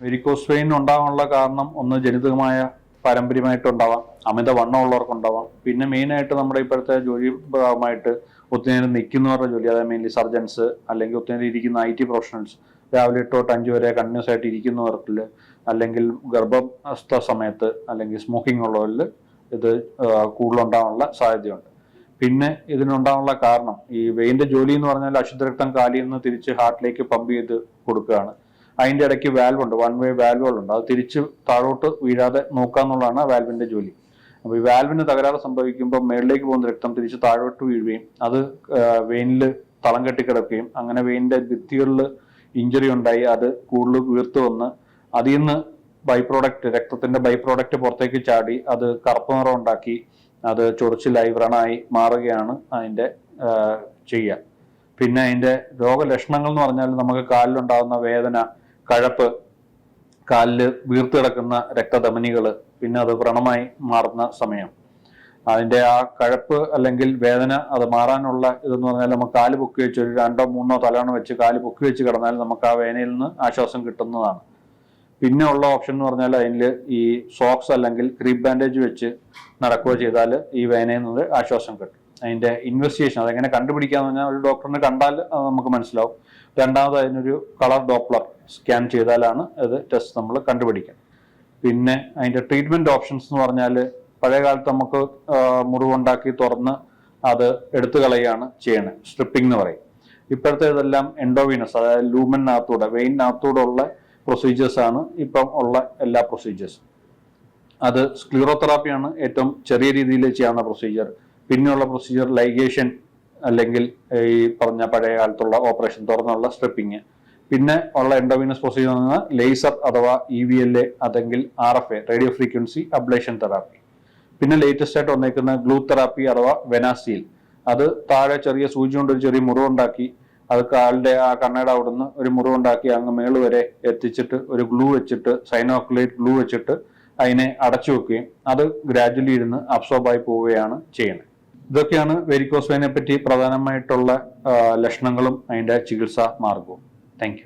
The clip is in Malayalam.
വെരിക്കോസ് വെയിൻ ഉണ്ടാകാനുള്ള കാരണം ഒന്ന് ജനിതകമായ പാരമ്പര്യമായിട്ടുണ്ടാവാം അമിത വണ്ണമുള്ളവർക്ക് ഉണ്ടാവാം പിന്നെ മെയിനായിട്ട് നമ്മുടെ ഇപ്പോഴത്തെ ജോലി ഭാഗമായിട്ട് ഒത്തിരി നേരം നിൽക്കുന്നവരുടെ ജോലി അതായത് മെയിൻലി സർജൻസ് അല്ലെങ്കിൽ ഒത്തിരി നേരം ഇരിക്കുന്ന ഐ ടി പ്രൊഫഷണൽസ് രാവിലെ എട്ട് തൊട്ട് അഞ്ച് വരെ കണ്ടിന്യൂസ് ആയിട്ട് ഇരിക്കുന്നവർക്കിൽ അല്ലെങ്കിൽ ഗർഭസ്ഥ സമയത്ത് അല്ലെങ്കിൽ സ്മോക്കിംഗ് ഉള്ളവരിൽ ഇത് കൂടുതലുണ്ടാകാനുള്ള സാധ്യതയുണ്ട്. പിന്നെ ഇതിനുണ്ടാകാനുള്ള കാരണം ഈ വെയിന്റെ ജോലി എന്ന് പറഞ്ഞാൽ അശുദ്ധരക്തം കാലിൽ നിന്ന് തിരിച്ച് ഹാർട്ടിലേക്ക് പമ്പ് ചെയ്ത് കൊടുക്കുകയാണ്. അതിന്റെ ഇടയ്ക്ക് വാൽവുണ്ട് വൺ വേ വാൽവുകളുണ്ട് അത് തിരിച്ച് താഴോട്ട് വീഴാതെ നോക്കുക എന്നുള്ളതാണ് വാൽവിന്റെ ജോലി. അപ്പോൾ ഈ വാൽവിന് തകരാറ് സംഭവിക്കുമ്പോൾ മേളിലേക്ക് പോകുന്ന രക്തം തിരിച്ച് താഴോട്ട് വീഴുകയും അത് വെയിനിൽ തളം കെട്ടിക്കിടക്കുകയും അങ്ങനെ വെയിനിന്റെ ഭിത്തികളിൽ ഇഞ്ചുറി ഉണ്ടായി അത് കൂടുതൽ വീർത്ത് വന്ന് അതിൽ നിന്ന് ബൈ പ്രോഡക്റ്റ് രക്തത്തിന്റെ ബൈ പ്രോഡക്റ്റ് പുറത്തേക്ക് ചാടി അത് കറുപ്പ് നിറം ഉണ്ടാക്കി അത് ചൊറിച്ചിലായി വ്രണായി മാറുകയാണ് അതിന്റെ ചെയ്യുക പിന്നെ അതിന്റെ രോഗലക്ഷണങ്ങൾ എന്ന് പറഞ്ഞാൽ നമുക്ക് കാലിലുണ്ടാകുന്ന വേദന കഴപ്പ് കാലിൽ വീർത്തു കിടക്കുന്ന രക്തധമനികൾ പിന്നെ അത് വ്രണമായി മാറുന്ന സമയം. അതിന്റെ ആ കഴപ്പ് അല്ലെങ്കിൽ വേദന അത് മാറാനുള്ള ഇതെന്ന് പറഞ്ഞാൽ നമുക്ക് കാൽ പൊക്കി വെച്ച് ഒരു രണ്ടോ മൂന്നോ തലവണ വെച്ച് കാൽ പൊക്കി വെച്ച് കിടന്നാൽ നമുക്ക് ആ വേദനയിൽ നിന്ന് ആശ്വാസം കിട്ടുന്നതാണ്. പിന്നെ ഉള്ള ഓപ്ഷൻ എന്ന് പറഞ്ഞാൽ അതിൽ ഈ സോക്സ് അല്ലെങ്കിൽ ക്രീപ്പ് ബാൻഡേജ് വെച്ച് നടക്കുകയോ ചെയ്താൽ ഈ വേദനയിൽ നിന്ന് ആശ്വാസം കിട്ടും. അതിന്റെ ഇൻവെസ്റ്റിഗേഷൻ അതെങ്ങനെ കണ്ടുപിടിക്കാന്ന് പറഞ്ഞാൽ ഒരു ഡോക്ടറിനെ കണ്ടാൽ നമുക്ക് മനസ്സിലാവും. രണ്ടാമത് അതിനൊരു കളർ ഡോപ്ലർ സ്കാൻ ചെയ്താലാണ് അത് ടെസ്റ്റ് നമ്മൾ കണ്ടുപിടിക്കുക പിന്നെ അതിന്റെ ട്രീറ്റ്മെന്റ് ഓപ്ഷൻസ് എന്ന് പറഞ്ഞാൽ പഴയ കാലത്ത് നമുക്ക് മുറിവുണ്ടാക്കി തുറന്ന് അത് എടുത്തു കളയുകയാണ് ചെയ്യണത് സ്ട്രിപ്പിംഗ് എന്ന് പറയും. ഇപ്പോഴത്തെ ഇതെല്ലാം എൻഡോവീനസ് അതായത് ലൂമനകത്തൂടെ വെയിനകത്തൂടെ ഉള്ള പ്രൊസീജിയേഴ്സ് ആണ് ഇപ്പം ഉള്ള എല്ലാ പ്രൊസീജിയേഴ്സും അത് സ്ക്ലീറോതെറാപ്പിയാണ് ഏറ്റവും ചെറിയ രീതിയിൽ ചെയ്യാവുന്ന പ്രൊസീജിയർ പിന്നെയുള്ള പ്രൊസീജിയർ ലൈഗേഷൻ അല്ലെങ്കിൽ ഈ പറഞ്ഞ പഴയ കാലത്തുള്ള ഓപ്പറേഷൻ തുറന്നുള്ള സ്ട്രിപ്പിങ് പിന്നെ ഉള്ള എൻഡോവീനസ് പ്രൊസീജിയർ എന്ന് ലേസർ അഥവാ ഇ വി എൽ എ അല്ലെങ്കിൽ R F A radio frequency ablation therapy പിന്നെ ലേറ്റസ്റ്റ് ആയിട്ട് വന്നേക്കുന്ന ഗ്ലൂ തെറാപ്പി അഥവാ വെനാസീൽ അത് താഴെ ചെറിയ സൂചി കൊണ്ട് ഒരു ചെറിയ മുറിവുണ്ടാക്കി അത് കാലിന്റെ ആ കണ്ണയുടെ അവിടുന്ന് ഒരു മുറിവുണ്ടാക്കി അങ്ങ് മേൾ വരെ എത്തിച്ചിട്ട് ഒരു ഗ്ലൂ വെച്ചിട്ട് സൈനോക്ലേറ്റ് ഗ്ലൂ വെച്ചിട്ട് അതിനെ അടച്ചു വെക്കുകയും അത് ഗ്രാജുവലി ഇരുന്ന് അബ്സോർബ് ആയി പോവുകയാണ് ചെയ്യുന്നത്. ഇതൊക്കെയാണ് വെരിക്കോസ് വെയിനെ പറ്റി പ്രധാനമായിട്ടുള്ള ലക്ഷണങ്ങളും അതിന്റെ ചികിത്സാ മാർഗവും. താങ്ക്